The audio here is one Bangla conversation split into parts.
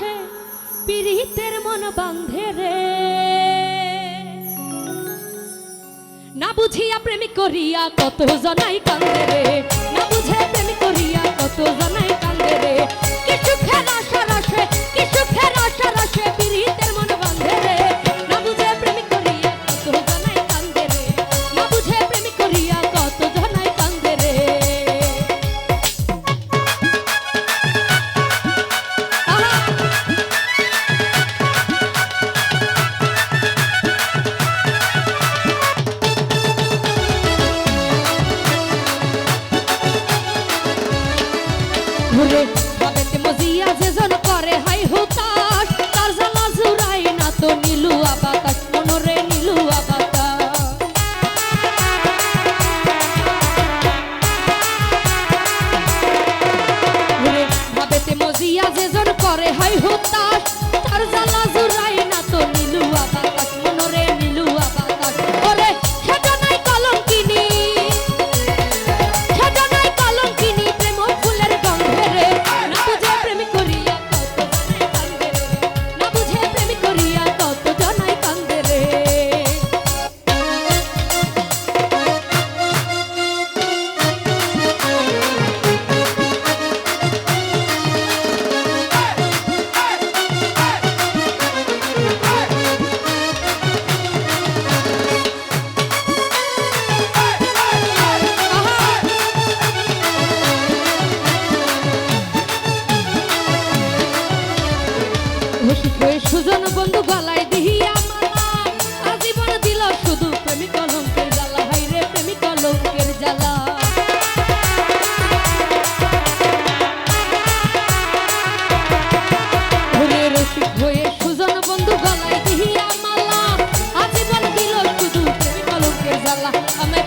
কাছে পীড়িতের মন বান্ধে রে। না বুঝিয়া প্রেমিক করিয়া কত জনাই কান্দে রে। ঘুরে বাবেতে মজিয়া যেজন করে, হাই হুতাশ। তার জ্বালা জুড়াই না তো নীলু আবাতাস মনরে নীলু আবাতাস ঘুরে বাবেতে মজিয়া যেজন করে, হাই হুতাশ। দুজন বন্ধু গলায় দিহিয়া মালা আজীবন দিল শুধু প্রেমিক কলঙ্কের জ্বালা। হাইরে প্রেমিক কলঙ্কের জ্বালা। I'm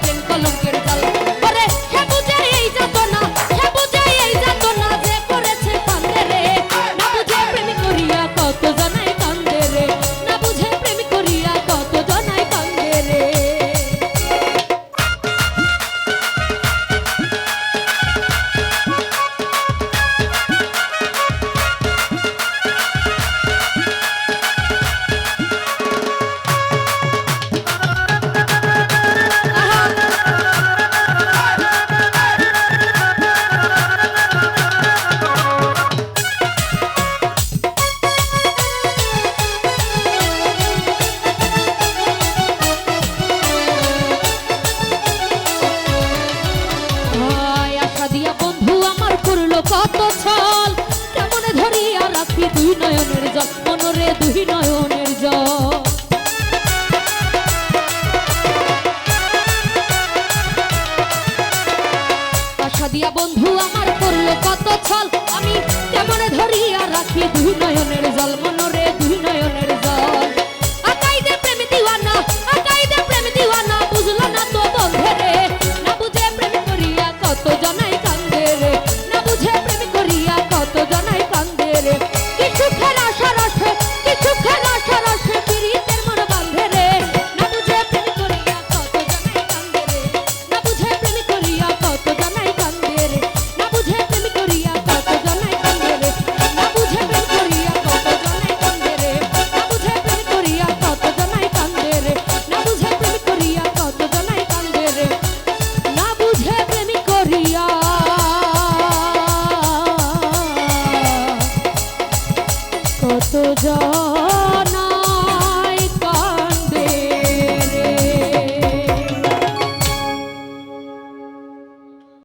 দিয়া বন্ধু আমার করল কত ছল। আমি তেমন ধরিয়া রাখি দুই নয়নের